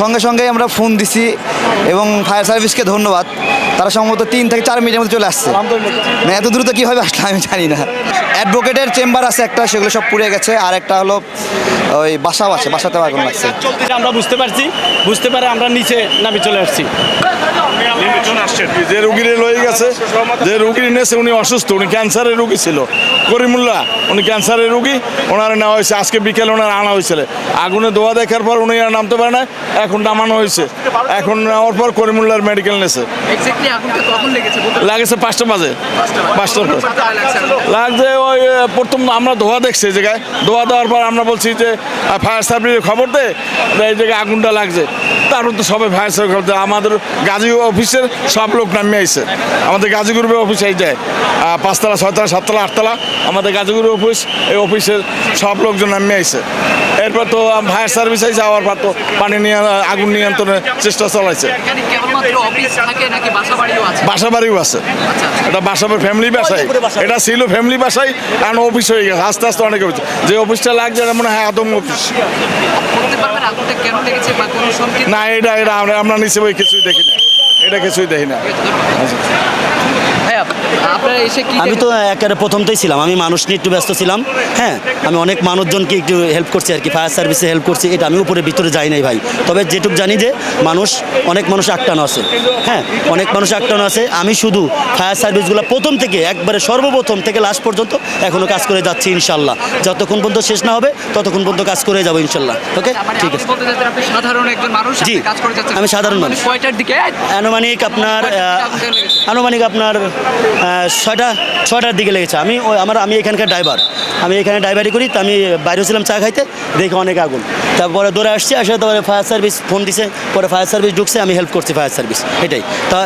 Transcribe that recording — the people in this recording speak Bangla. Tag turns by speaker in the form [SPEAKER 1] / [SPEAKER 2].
[SPEAKER 1] সঙ্গে সঙ্গে আমরা ফোন দিছি এবং ফায়ার সার্ভিসকে ধন্যবাদ। তারা সম্ভবত তিন থেকে চার মিনিটের মধ্যে চলে আসছে। মানে এত দ্রুত কীভাবে আসলে আমি জানি না। অ্যাডভোকেটের চেম্বার আছে একটা সেগুলো সব পুড়ে গেছে। আর একটা হলো ওই বাসাও আছে বাসাতেও আগুন লাগছে।
[SPEAKER 2] আমরা বুঝতে পারছি। বুঝতে পারে আমরা নিচে নামি চলে আসছি।
[SPEAKER 3] যে রুগীরে লয়ে গেছে যে রুগী নিয়েছে উনি অসুস্থ উনি ক্যান্সারের রুগী ছিল। করিমুল্লাহ উনি ক্যান্সারের রুগী। ওনার নেওয়া হয়েছে আজকে বিকেলে ওনার আনা হয়েছিল। আগুনে দোয়া দেখার পর উনি আর নামতে পারে না এখন নামানো হয়েছে। এখন নেওয়ার পর করিমুল্লার মেডিকেল নেছে
[SPEAKER 4] কখন লাগেছে
[SPEAKER 3] পাঁচটা বাজে। পাঁচটার পর।
[SPEAKER 4] লাগছে
[SPEAKER 3] ওই প্রথম আমরা ধোয়া দেখছি এই জায়গায়। ধোয়া দেওয়ার পর আমরা বলছি যে ফায়ার সার্ভিসের খবর দে, এই জায়গায় আগুনটা লাগছে। তারপর তো সবাই ফায়ার সার্ভিস আমাদের গাজী অফিসের সব লোক নামিয়ে আইছে। আমাদের গাজী গ্রুপের অফিস এই যায় পাঁচতলা ছয়তলা সাততলা আটতলা আমাদের গাজী গ্রুপ অফিস এই অফিসের সব লোকজন নামিয়ে আইছে। এরপর তো ফায়ার সার্ভিস আইসে যাওয়ার পর তো পানি নিয়ে আগুন নিয়ন্ত্রণের চেষ্টা চালাইছে।
[SPEAKER 4] বাসা বাড়িও আছে?
[SPEAKER 3] বাড়িও আছে। এটা বাসা ফ্যামিলি বাসায় এটা ছিল ফ্যামিলি বাসায় আর অফিস হয়ে গেছে। আস্তে আস্তে অনেক হয়েছে। যে অফিসটা লাগছে এটা মনে হয় আদম অফিস
[SPEAKER 4] বলতে পারবেন? আগুনটা কেন লেগেছে বা কোনো সংকেত
[SPEAKER 3] না এটা এটা আমরা আমরা নিচে কিছুই দেখি না। এটা কিছুই দেখি না।
[SPEAKER 4] হ্যাঁ আপনারা এসে কি
[SPEAKER 5] আমি তো একেবারে প্রথমতেই ছিলাম। আমি মানুষ নিয়ে একটু ব্যস্ত ছিলাম। হ্যাঁ আমি অনেক মানুষজনকে একটু হেল্প করছি আর কি। ফায়ার সার্ভিসে হেল্প করছি। এটা আমি উপরে ভিতরে যাই নাই ভাই। তবে যেটুকু জানি যে মানুষ অনেক মানুষ আটকানো আছে। হ্যাঁ অনেক মানুষ আটকানো আছে। আমি শুধু ফায়ার সার্ভিসগুলো প্রথম থেকে একবারে সর্বপ্রথম থেকে লাস্ট পর্যন্ত এখনও কাজ করে যাচ্ছি ইনশাল্লাহ। যতক্ষণ পর্যন্ত শেষ না হবে ততক্ষণ পর্যন্ত কাজ করে যাব ইনশাল্লাহ। ওকে
[SPEAKER 4] মানে
[SPEAKER 5] ঠিক আছে।
[SPEAKER 4] সাধারণ একজন মানুষ
[SPEAKER 5] জি, আমি সাধারণ মানুষ।
[SPEAKER 4] কয়টার দিকে?
[SPEAKER 5] আনুমানিক আপনার? আনুমানিক আপনার ছয়টা, ছয়টার দিকে লেগেছে। আমি আমার, আমি এখানকার ড্রাইভার আমি এখানে ড্রাইভারি করি, তো আমি বাইরে ছিলাম চা খাইতে, দেখি অনেক আগুন। তারপরে দৌড়ে আসছি আসে তারপরে ফায়ার সার্ভিস ফোন দিছে, পরে ফায়ার সার্ভিস ঢুকছে, আমি হেল্প করছি ফায়ার সার্ভিস এটাই। তা